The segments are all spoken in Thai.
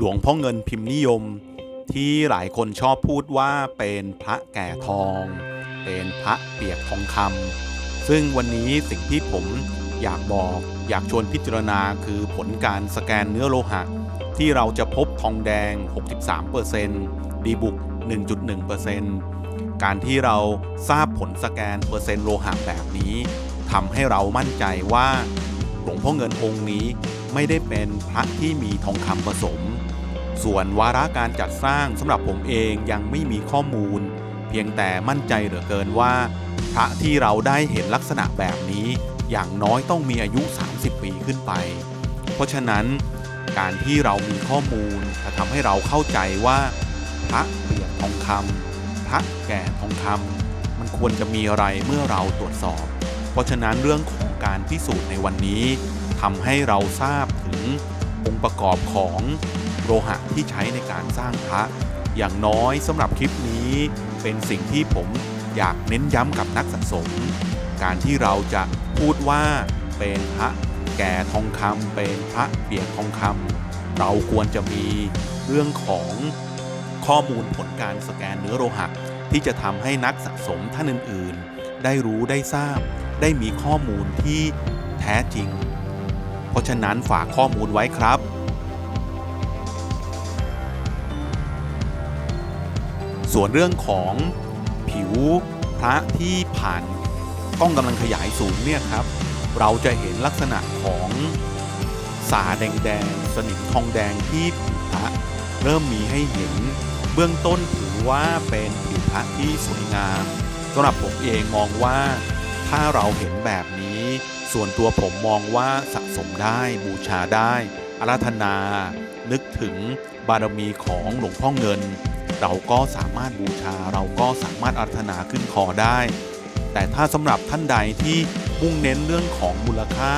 หลวงพ่อเงินพิมพ์นิยม ที่หลายคนชอบพูดว่าเป็นพระแก่ทอง เป็นพระเปียกทองคำซึ่งวันนี้สิ่งที่ผมอยากบอกอยากชวนพิจารณาคือผลการสแกนเนื้อโลหะ ที่เราจะพบทองแดง 63%ดีบุก 1.1%การที่เราทราบผลสแกนเปอร์เซ็นต์โลหะแบบนี้ทำให้เรามั่นใจว่า ลวงพ่อเงินองค์นี้ไม่ได้เป็นพระที่มีทองคำผสม ส่วนวาระการจัดสร้างสำหรับผมเองยังไม่มีข้อมูล เพียงแต่มั่นใจเหลือเกินว่า พระที่เราได้เห็นลักษณะแบบนี้ อย่างน้อยต้องมีอายุ 30 ปีขึ้นไป เพราะฉะนั้น การที่เรามีข้อมูลจะทำให้เราเข้าใจว่า พระเปียกทองคำพระแก่ทองคำมันควรจะมีอะไรเมื่อเราตรวจสอบ ราะฉะนั้นเรื่องของการพิสูจน์ในวันนี้ทำให้เราทราบถึงองค์ประกอบของโลหะที่ใช้ในการสร้างพระ อย่างน้อยสำหรับคลิปนี้เป็นสิ่งที่ผมอยากเน้นย้ำกับนักสะสม การที่เราจะพูดว่าเป็นพระแก่ทองคำเป็นพระเปียกทองคำเราควรจะมีเรื่องของข้อมูลผลการสแกนเนื้อโลหะที่จะทำให้นักสะสมท่านอื่น ๆ ได้รู้ได้ทราบ ได้มีข้อมูลที่แท้จริง เพราะฉะนั้นฝากข้อมูลไว้ครับ ส่วนเรื่องของผิวพระที่ผ่านกล้องกำลังขยายสูงเนี่ยครับ เราจะเห็นลักษณะของสาแดงๆสนิมทองแดงที่ผิวพระเริ่มมีให้เห็น เบื้องต้นถือว่าเป็นผิวพระที่สวยงามสำหรับผมเองมองว่า ถ้าเราเห็นแบบนี้ ส่วนตัวผมมองว่าสะสมได้บูชาได้ อาราธนา นึกถึงบารมีของหลวงพ่อเงิน เราก็สามารถบูชาเราก็สามารถอาราธนาขึ้นคอได้ แต่ถ้าสำหรับท่านใดที่มุ่งเน้นเรื่องของมูลค่า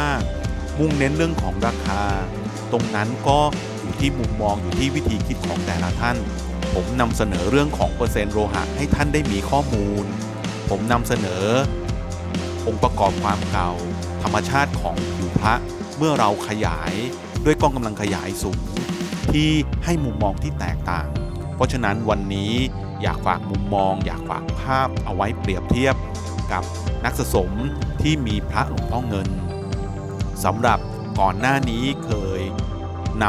มุ่งเน้นเรื่องของราคา ตรงนั้นก็อยู่ที่มุมมองอยู่ที่วิธีคิดของแต่ละท่าน ผมนำเสนอเรื่องของเปอร์เซ็นต์โลหะให้ท่านได้มีข้อมูล ผมนำเสนอ องค์ประกอบความเก่า ธรรมชาติของผิวพระเมื่อเราขยายด้วยกล้องกำลังขยายสูง ที่ให้มุมมองที่แตกต่าง เพราะฉะนั้นวันนี้อยากฝากมุมมอง อยากฝากภาพเอาไว้เปรียบเทียบกับนักสะสมที่มีพระหลวงพ่อเงินสำหรับก่อนหน้านี้เคยน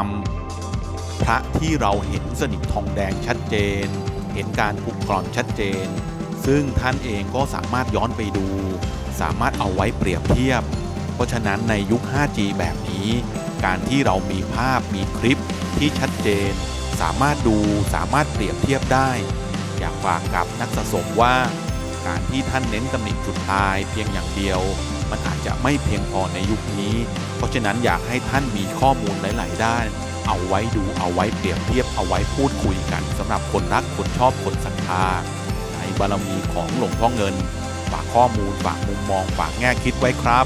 ำพระที่เราเห็นสนิมทองแดงชัดเจน เห็นการผุกร่อนชัดเจน ซึ่งท่านเองก็สามารถย้อนไปดู สามารถเอาไว้เปรียบเทียบ เพราะฉะนั้นในยุค 5G แบบนี้ การที่เรามีภาพมีคลิปที่ชัดเจน สามารถดูสามารถเปรียบเทียบได้ อยากฝากกับนักสะสมว่า การที่ท่านเน้นตำหนิจุดตายเพียงอย่างเดียว มันอาจจะไม่เพียงพอในยุคนี้ เพราะฉะนั้นอยากให้ท่านมีข้อมูลหลาย ๆ ด้านเอาไว้ดูเอาไว้เปรียบเทียบเอาไว้พูดคุยกันสำหรับคนรักคนชอบคนศรัทธาในบารมีของหลวงพ่อเงิน ฝากข้อมูล ฝากมุมมอง ฝากแง่คิดไว้ครับ